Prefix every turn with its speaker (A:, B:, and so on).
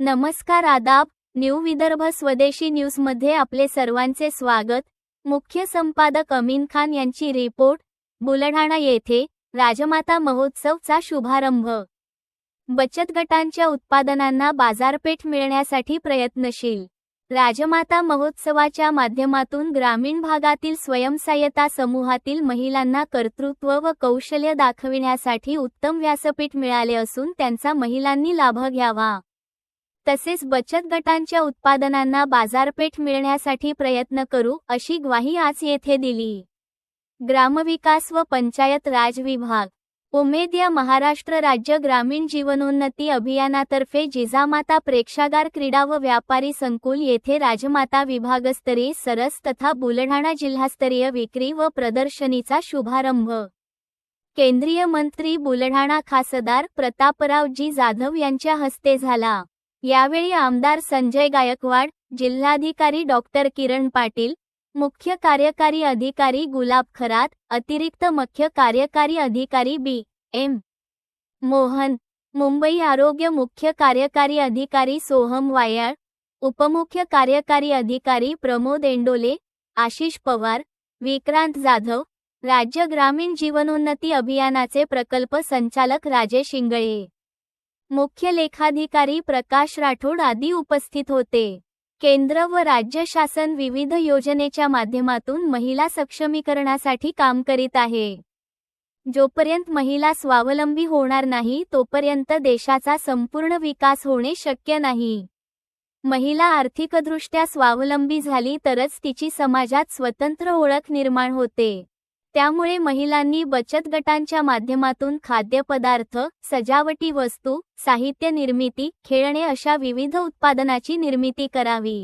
A: नमस्कार आदाब न्यू विदर्भ स्वदेशी न्यूजमध्ये आपले सर्वांचे स्वागत. मुख्य संपादक अमीन खान यांची रिपोर्ट बुलढाणा येथे राजमाता महोत्सवचा शुभारंभ. बचत गटांच्या उत्पादनांना बाजारपेठ मिळण्यासाठी प्रयत्नशील. राजमाता महोत्सवाच्या माध्यमातून ग्रामीण भागातील स्वयंसहाय्यता समूहातील महिलांना कर्तृत्व व कौशल्य दाखविण्यासाठी उत्तम व्यासपीठ मिळाले असून त्यांचा महिलांनी लाभ घ्यावा. तसेच बचत गटांच्या उत्पादनांना बाजारपेठ मिळण्यासाठी प्रयत्न करू अशी ग्वाही आज येथे दिली. ग्रामविकास व पंचायत राज विभाग उमेद या महाराष्ट्र राज्य ग्रामीण जीवनोन्नती अभियानातर्फे जिजामाता प्रेक्षागार क्रीडा व व्यापारी संकुल येथे राजमाता विभागस्तरीय सरस तथा बुलढाणा जिल्हास्तरीय विक्री व प्रदर्शनीचा शुभारंभ. केंद्रीय मंत्री बुलढाणा खासदार प्रतापरावजी जाधव यांच्या हस्ते झाला. यावेळी आमदार संजय गायकवाड जिल्हाधिकारी डॉक्टर किरण पाटील मुख्य कार्यकारी अधिकारी गुलाब खरात अतिरिक्त मुख्य कार्यकारी अधिकारी बी. एम. मोहन मुंबई आरोग्य मुख्य कार्यकारी अधिकारी सोहम वायाळ उपमुख्य कार्यकारी अधिकारी प्रमोद एंडोले आशिष पवार विक्रांत जाधव राज्य ग्रामीण जीवनोन्नती अभियानाचे प्रकल्प संचालक राजेश इंगळे. मुख्य लेखाधिकारी प्रकाश राठोड आदी उपस्थित होते. केंद्र व राज्य शासन विविध योजनेच्या माध्यमातून महिला सक्षमीकरणासाठी काम करीत आहे. जोपर्यंत महिला स्वावलंबी होणार नाही तोपर्यंत देशाचा संपूर्ण विकास होणे शक्य नाही. महिला आर्थिकदृष्ट्या स्वावलंबी झाली तरच तिची समाजात स्वतंत्र ओळख निर्माण होते. त्यामुळे महिलांनी बचत गटांच्या माध्यमातून खाद्यपदार्थ सजावटी वस्तू साहित्य निर्मिती खेळणे अशा विविध उत्पादनाची निर्मिती करावी.